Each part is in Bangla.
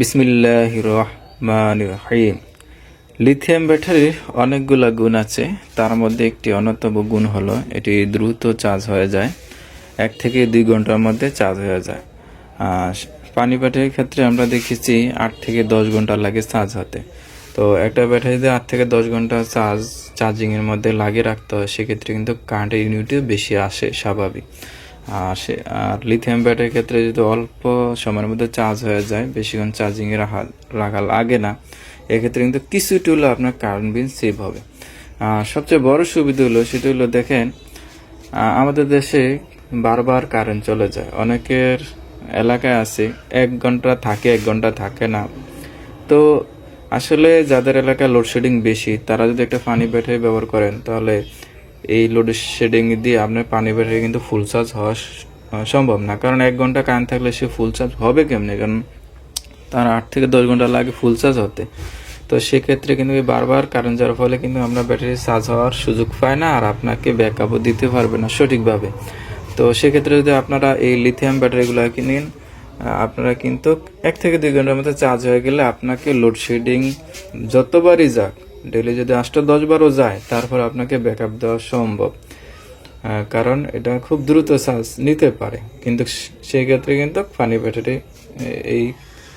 বিসমিল্লাহ রহমান রহিম লিথিয়াম ব্যাটারির অনেকগুলো গুণ আছে, তার মধ্যে একটি অন্যতম গুণ হলো, এটি দ্রুত চার্জ হয়ে যায়, এক থেকে দুই ঘণ্টার মধ্যে চার্জ হয়ে যায়। পানি ব্যাটারির ক্ষেত্রে আমরা দেখেছি আট থেকে দশ ঘণ্টা লাগে চার্জ হতে। তো একটা ব্যাটারিতে আট থেকে দশ ঘণ্টা চার্জ, চার্জিংয়ের মধ্যে লাগিয়ে রাখতে হয়, সেক্ষেত্রে কিন্তু কারেন্টের ইউনিটও বেশি আসে, স্বাভাবিক। সে আর লিথিয়াম ব্যাটারির ক্ষেত্রে যদি অল্প সময়ের মধ্যে চার্জ হয়ে যায় বেশিক্ষণ চার্জিংয়ে রাখা রাখা লাগে না। এক্ষেত্রে কিন্তু কিছু টুলো আপনার কারেন্ট বিল সেভ হবে। আর সবচেয়ে বড় সুবিধা হলো সেটা হলো দেখেন আমাদের দেশে বারবার কারেন্ট চলে যায়। অনেকের এলাকায় আছে, এক ঘণ্টা থাকে, এক ঘণ্টা থাকে না। তো আসলে যাদের এলাকায় লোডশেডিং বেশি, তারা যদি একটা পানি ব্যাটারি ব্যবহার করেন, তাহলে এই লোডশেডিং দিয়ে আপনার পানি ব্যাটারি কিন্তু ফুল চার্জ হওয়া সম্ভব না। কারণ এক ঘণ্টা কারেন্ট থাকলে সে ফুল চার্জ হবে কেমনে? কারণ তার আট থেকে দশ ঘণ্টা লাগে ফুল চার্জ হতে। তো সেক্ষেত্রে কিন্তু বারবার কারেন্ট যাওয়ার ফলে কিন্তু আমরা ব্যাটারি চার্জ হওয়ার সুযোগ পাই না আর আপনাকে ব্যাকআপও দিতে পারবে না সঠিকভাবে। তো সেক্ষেত্রে যদি আপনারা এই লিথিয়াম ব্যাটারিগুলো কিনেন আপনারা কিন্তু এক থেকে দুই ঘণ্টার মধ্যে চার্জ হয়ে গেলে আপনাকে লোডশেডিং যতবারই যাক ডেলি যদি আটটা, দশ বারও যায়, তারপর আপনাকে ব্যাকআপ দেওয়া সম্ভব। কারণ এটা খুব দ্রুত চার্জ নিতে পারে। কিন্তু সেই ক্ষেত্রে কিন্তু ফানি ব্যাটারি এই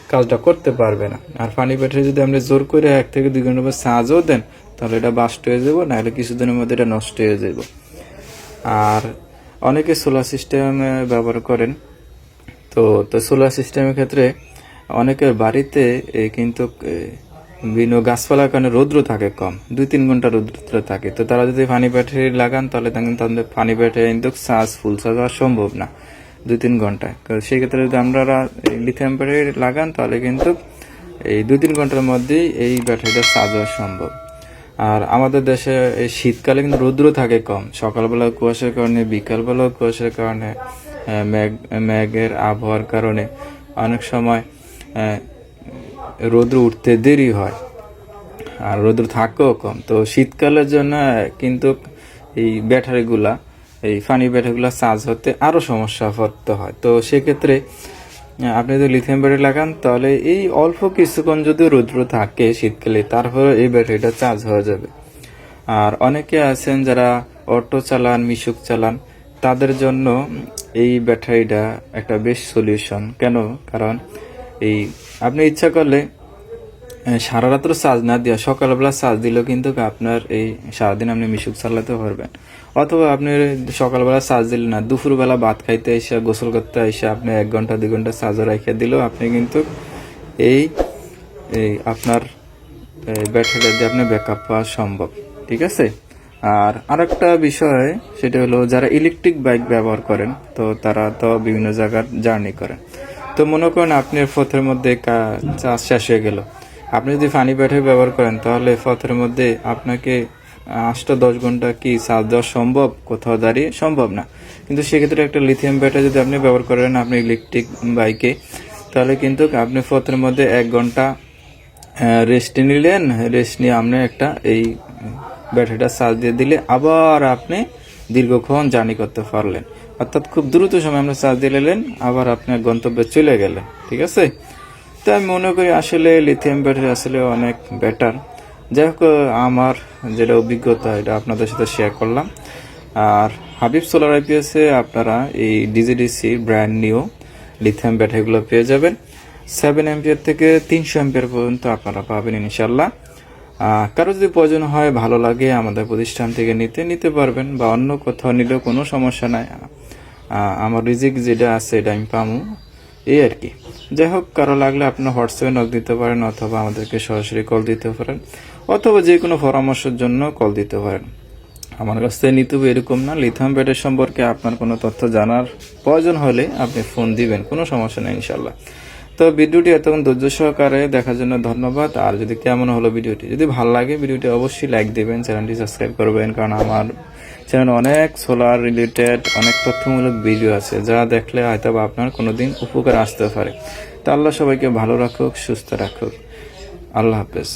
কাজটা করতে পারবে না। আর ফানি ব্যাটারি যদি আপনি জোর করে এক থেকে দুই ঘণ্টা পর চার্জও দেন, তাহলে এটা বাস্ট হয়ে যাব, নাহলে কিছুদিনের মধ্যে এটা নষ্ট হয়ে যাব। আর অনেকে সোলার সিস্টেম ব্যবহার করেন। তো তো সোলার সিস্টেমের ক্ষেত্রে অনেকের বাড়িতে কিন্তু বিভিন্ন গাছপালার কারণে রৌদ্র থাকে কম, দুই তিন ঘণ্টা রৌদ্র থাকে। তো তারা যদি পানি ব্যাটারি লাগান, তাহলে তাদের পানি ব্যাটারি কিন্তু চার্জ ফুল চার্জ হওয়া সম্ভব না, দুই তিন ঘন্টায়। সেই ক্ষেত্রে যদি আমরা লিথিয়াম ব্যাটারি লাগান, তাহলে কিন্তু এই দুই তিন ঘণ্টার মধ্যেই এই ব্যাটারিটা চার্জ হওয়া সম্ভব। আর আমাদের দেশে এই শীতকালে কিন্তু রৌদ্র থাকে কম, সকালবেলা কুয়াশার কারণে বিকালবেলাও কুয়াশার কারণে মেঘ মেঘের আবহাওয়ার কারণে অনেক সময় রৌদ্র উঠতে দেরি হয়। আর রৌদ্র থাকেও কম। তো শীতকালের জন্য কিন্তু এই ব্যাটারিগুলা, এই ফানি ব্যাটারিগুলা চার্জ হতে আরও সমস্যা পড়তে হয়। তো সেক্ষেত্রে আপনি যদি লিথিয়াম ব্যাটারি লাগান, তাহলে এই অল্প কিছুক্ষণ যদি রৌদ্র থাকে শীতকালে, তারপরে এই ব্যাটারিটা চার্জ হয়ে যাবে। আর অনেকে আছেন যারা অটো চালান, মিশুক চালান, তাদের জন্য এই ব্যাটারিটা একটা বেশ সলিউশন কেন? কারণ এই, আপনি ইচ্ছা করলে সারা রাত্র চার্জ না দিয়া সকালবেলা চার্জ দিলেও কিন্তু আপনার এই সারাদিন আপনি মিশুক চালাতে পারবেন। অথবা আপনি সকালবেলা চার্জ দিলেন না, দুপুরবেলা ভাত খাইতে এসে, গোসল করতে এসে আপনি এক ঘণ্টা, দুই ঘণ্টা চার্জ রেখে দিলেও আপনি কিন্তু এই এই আপনার ব্যাটারিটা দিয়ে আপনার ব্যাকআপ পাওয়া সম্ভব, ঠিক আছে? আর আরেকটা বিষয়, সেটা হলো যারা ইলেকট্রিক বাইক ব্যবহার করেন, তো তারা তো বিভিন্ন জায়গার জার্নি করেন। তো মনে করেন আপনি পথের মধ্যে চাষ শেষ হয়ে গেল। আপনি যদি ফানি ব্যাটারি ব্যবহার করেন, তাহলে পথের মধ্যে আপনাকে আটটা দশ ঘণ্টা কি চার্জ দেওয়া সম্ভব? কোথাও দাঁড়িয়ে সম্ভব না। কিন্তু সেক্ষেত্রে একটা লিথিয়াম ব্যাটারি যদি আপনি ব্যবহার করেন, আপনি ইলেকট্রিক বাইকে তাহলে কিন্তু আপনি পথের মধ্যে এক ঘণ্টা রেস্ট নিলেন। রেস্ট নিয়ে আপনি একটা এই ব্যাটারিটা চার্জ দিয়ে দিলে আবার আপনি দীর্ঘক্ষণ জার্নি করতে পারলেন। অর্থাৎ খুব দ্রুত সময় আপনি চার্জ দিয়ে নিলেন, আবার আপনার গন্তব্যে চলে গেলেন, ঠিক আছে? তো আমি মনে করি আসলে লিথিয়াম ব্যাটারি আসলে অনেক বেটার যাই হোক, আমার যেটা অভিজ্ঞতা, এটা আপনাদের সাথে শেয়ার করলাম। আর হাবিব সোলার আইপিএসে আপনারা এই ডিজিডিসি ব্র্যান্ড নিউ লিথিয়াম ব্যাটারিগুলো পেয়ে যাবেন। সেভেন এম্পিয়ার থেকে তিনশো এম্পিয়ার পর্যন্ত আপনারা পাবেন ইনশাল্লাহ কারও যদি প্রয়োজন হয়, ভালো লাগে, আমাদের প্রতিষ্ঠান থেকে নিতে নিতে পারবেন বা অন্য কোথাও নিলেও কোনো সমস্যা নাই। আমার রিজিক যেটা আছে, এটা আমি পামু। এই আর কি। যাই হোক, কারও লাগলে আপনার হোয়াটসঅ্যাপে নক দিতে পারেন অথবা আমাদেরকে সরাসরি কল দিতে পারেন অথবা যে কোনো পরামর্শের জন্য কল দিতে পারেন। আমার কাছ থেকে নিতে এরকম না। লিথাম ব্যাটারি সম্পর্কে আপনার কোনো তথ্য জানার প্রয়োজন হলে আপনি ফোন দিবেন। কোনো সমস্যা নেই ইনশাল্লাহ তো ভিডিওটি এতক্ষণ ধৈর্য সহকারে দেখার জন্য ধন্যবাদ। আর যদি কেমন হলো ভিডিওটি, যদি ভালো লাগে, ভিডিওটি অবশ্যই লাইক দেবেন, চ্যানেলটি সাবস্ক্রাইব করবেন, কারণ আমার চ্যানেল অনেক সোলার রিলেটেড অনেক তথ্যমূলক ভিডিও আছে, যা দেখলে হয়তো বা আপনার কোনো দিন উপকার আসতে পারে। তা আল্লাহ সবাইকে ভালো রাখুক, সুস্থ রাখুক। আল্লাহ হাফেজ।